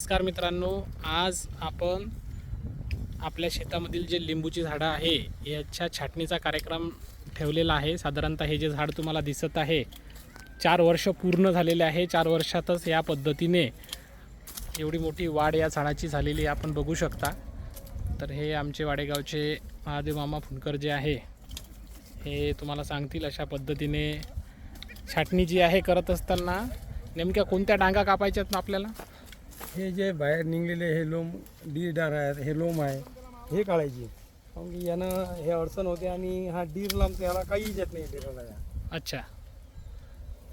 नमस्कार मित्रांनो आज आपण आपल्या शेतामधील जे लिंबूची झाडं आहे याच्या छाटणीचा कार्यक्रम ठेवलेला आहे. साधारणतः हे जे झाड तुम्हाला दिसत आहे चार वर्ष पूर्ण झालेले आहे. चार वर्षातच या पद्धतीने एवढी मोठी वाढ या झाडाची झालेली आपण बघू शकता. तर हे आमचे वाडेगावचे महादेव मामा फुंडकर जे आहे हे तुम्हाला सांगतील अशा पद्धतीने छाटणी जी आहे करत असताना नेमक्या कोणत्या डांगा कापायच्यात ना आपल्याला? हे जे बाहेर निघलेले हे लोम डीरदार आहेत हे लोम आहे हे काढायची. कारण की यानं हे अडचण होते आणि हा डीर लांब याला काहीच येत नाही डीरला या अच्छा.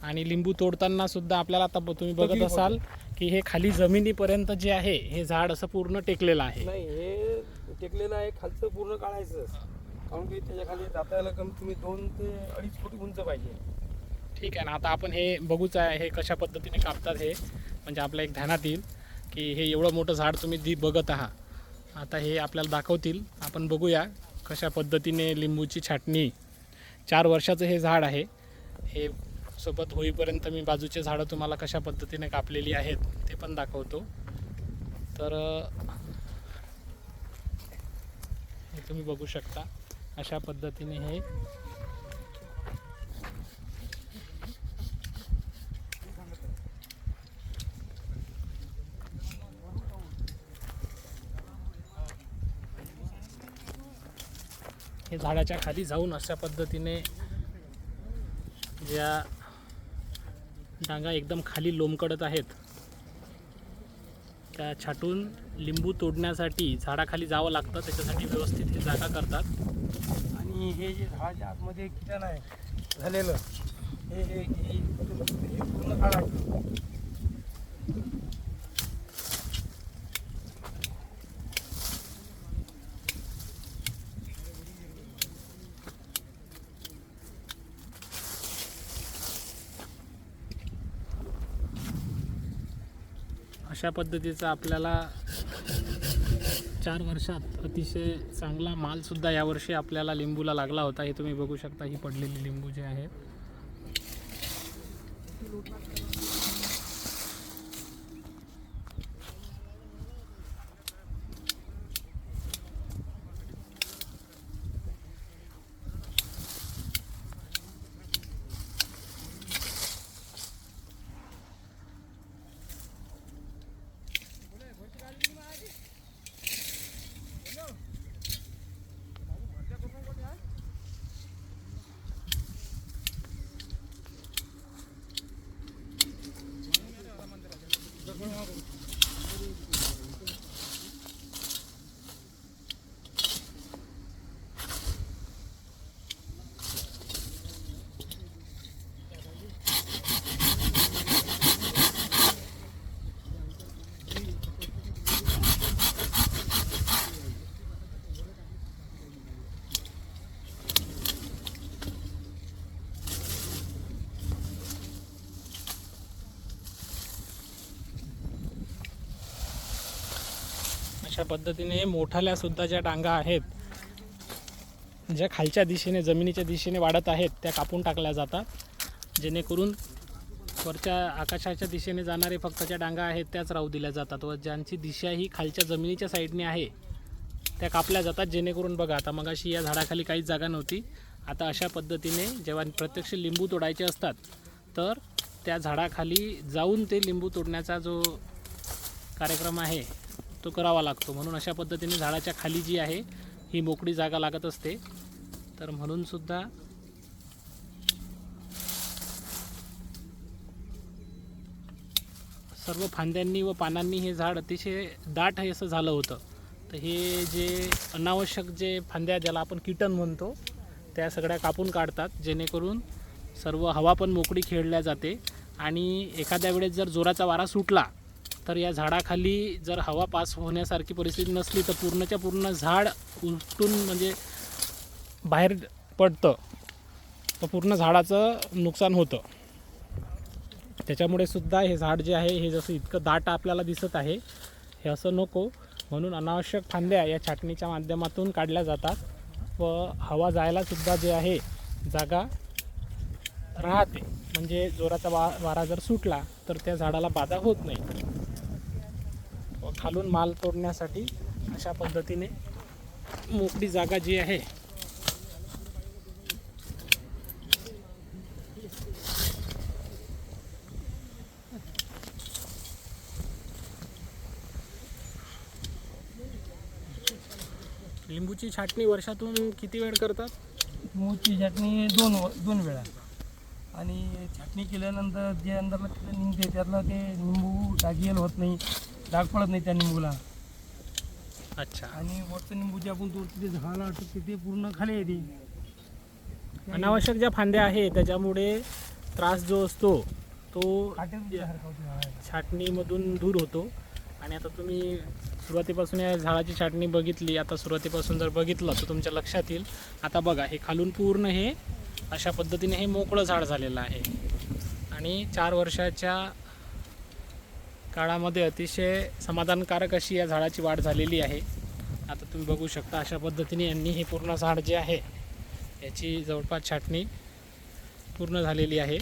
आणि लिंबू तोडताना सुद्धा आपल्याला आता तुम्ही बघत तकलीफ असाल की हे खाली जमिनीपर्यंत जे आहे हे झाड असं पूर्ण टेकलेलं आहे. नाही हे टेकलेलं आहे खालचं पूर्ण काढायचं. कारण की त्याच्याखाली जातायला कमी तुम्ही दोन ते अडीच फूट उंच पाहिजे. ठीक आहे ना आता आपण हे बघूच आहे हे कशा पद्धतीने कापतात हे. म्हणजे आपल्या एक ध्यानात येईल. की हे एवढं मोठं झाड तुम्ही दी बघत आहात. आता हे आपल्याला दाखवतील. आपण बघूया कशा पद्धतीने लिंबूची छाटणी चार वर्षाचं हे झाड आहे. हे सोबत होईपर्यंत मी बाजूचे झाडं तुम्हाला कशा पद्धतीने कापलेली आहेत ते पण दाखवतो. तर हे तुम्ही बघू शकता अशा पद्धतीने हे हे झाडाच्या खाली जाऊन अशा पद्धतीने ज्या डांगा एकदम खाली लोंबकडत आहेत. त्या छाटून लिंबू तोडण्यासाठी झाडाखाली जावं लागतं त्याच्यासाठी व्यवस्थित हे जागा करतात. आणि हे जे झाडाच्या आतमध्ये किटन आहे झालेलं हे हे हे पूर्ण अशा पद्धतीचा आपल्याला चार वर्षात अतिशय चांगला मालसुद्धा यावर्षी आपल्याला लिंबूला लागला होता. हे तुम्ही बघू शकता ही पडलेली लिंबू जे आहे. अशा पद्धतीने मोठाल्या सुद्धा ज्या डांगा आहेत ज्या खालच्या दिशेने जमिनीच्या दिशेने वाढत आहेत त्या कापून टाकल्या जातात. जेणेकरून वरच्या आकाशाच्या दिशेने जाणारे फक्त ज्या डांगा आहेत त्याच राहू दिल्या जातात व ज्यांची दिशा ही खालच्या जमिनीच्या साईडने आहे त्या कापल्या जातात. जेणेकरून बघा आता मगाशी या झाडाखाली काहीच जागा नव्हती. आता अशा पद्धतीने जेव्हा प्रत्यक्ष लिंबू तोडायचे असतात तर त्या झाडाखाली जाऊन ते लिंबू तोडण्याचा जो कार्यक्रम आहे तो करावा लागतो. म्हणून अशा पद्धतीने झाडाच्या खाली जी आहे ही मोकळी जागा लागत असते. तर म्हणून सुद्धा सर्व फांद्यांनी व पानांनी हे झाड अतिशय दाट हे असं झालं होतं. तर हे जे अनावश्यक जे फांद्या ज्याला आपण कीटन म्हणतो त्या सगळ्या कापून काढतात. जेणेकरून सर्व हवा पण मोकळी खेळल्या जाते. आणि एखाद्या वेळेस जर जोराचा वारा सुटला तर या झाडाखाली जर हवा पास होण्यासारखी परिस्थिती नसली तर पूर्णच्या पूर्ण झाड उलटून म्हणजे बाहेर पडतं. तर पूर्ण झाडाचं नुकसान होतं. त्याच्यामुळे सुद्धा हे झाड जे आहे हे जसं इतकं दाट आपल्याला दिसत आहे हे असं नको. म्हणून अनावश्यक फांद्या या छाटणीच्या माध्यमातून काढल्या जातात व हवा जायला सुद्धा जे आहे जागा राहते. म्हणजे जोराचा वा वारा जर सुटला तर त्या झाडाला बाधा होत नाही. खालून माल तोडण्यासाठी अशा पद्धतीने मोकळी जागा जी आहे लिंबूची छाटणी वर्षातून किती वेळ करतात? मूगची छाटणी दोन व- दोन वेळा. आणि छाटणी केल्यानंतर जे अंदरला तिथं निघते त्यातलं ते निंबू डागियल होत नाही. डाग पडत नाही त्या निंबूला. अच्छा. आणि वरचं निंबू जे आपण तोडतो ते झाडाला अटकते ते पूर्ण खाली येते अनावश्यक ज्या फांद्या आहे त्याच्यामुळे त्रास जो असतो तो. छाटणीमधून दूर होतो. आणि आता तुम्ही सुरुवातीपासून या झाडाची छाटणी बघितली आता सुरुवातीपासून जर बघितलं तर तुमच्या लक्षात येईल. आता बघा हे खालून पूर्ण हे अशा पद्धतीने हे मोकळं झाड झालेलं आहे. आणि चार वर्षाच्या काळामध्ये अतिशय समाधानकारक अशी या झाडाची वाढ झालेली आहे. आता तुम्ही बघू शकता अशा पद्धतीने यांनी हे पूर्ण झाड जे आहे याची जवळपास छाटणी पूर्ण झालेली आहे.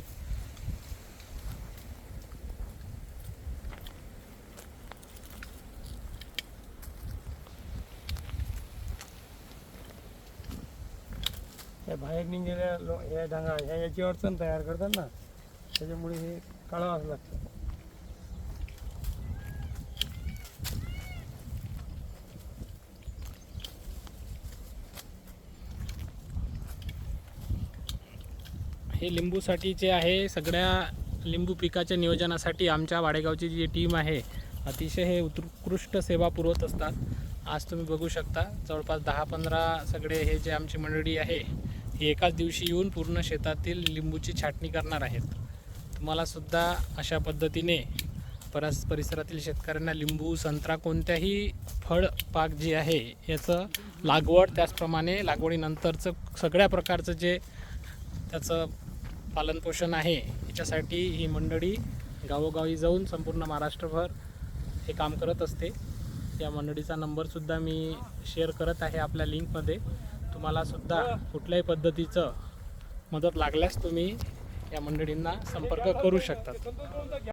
त्या बाहेर निघलेल्या लो या डांगा ह्या याची अडचण तयार करतात ना त्याच्यामुळे हे काढावंच लागतं. हे लिंबूसाठी जे आहे सगळ्या लिंबू पिकाच्या नियोजनासाठी आमच्या वाडेगावची जी टीम आहे अतिशय हे उत्कृष्ट सेवा पुरवत असतात. आज तुम्ही बघू शकता जवळपास दहा पंधरा सगळे हे जे आमची मंडळी आहे ही एकाच दिवशी येऊन पूर्ण शेतातील लिंबूची छाटणी करणार आहेत. तुम्हाला सुद्धा अशा पद्धतीने परस परिसरातील शेतकऱ्यांना लिंबू संत्रा कोणत्याही फळ पाक जी आहे याचं लागवड त्याचप्रमाणे लागवडीनंतरचं सगळ्या प्रकारचं जे त्याचं पालनपोषण आहे. याच्यासाठी ही मंडळी गावोगावी जाऊन संपूर्ण महाराष्ट्रभर हे काम करत असते. या मंडळीचा नंबरसुद्धा मी शेअर करत आहे आपल्या लिंकमध्ये तुम्हालासुद्धा कुठल्याही पद्धतीचं मदत लागल्यास तुम्ही या मंडळींना संपर्क करू शकतात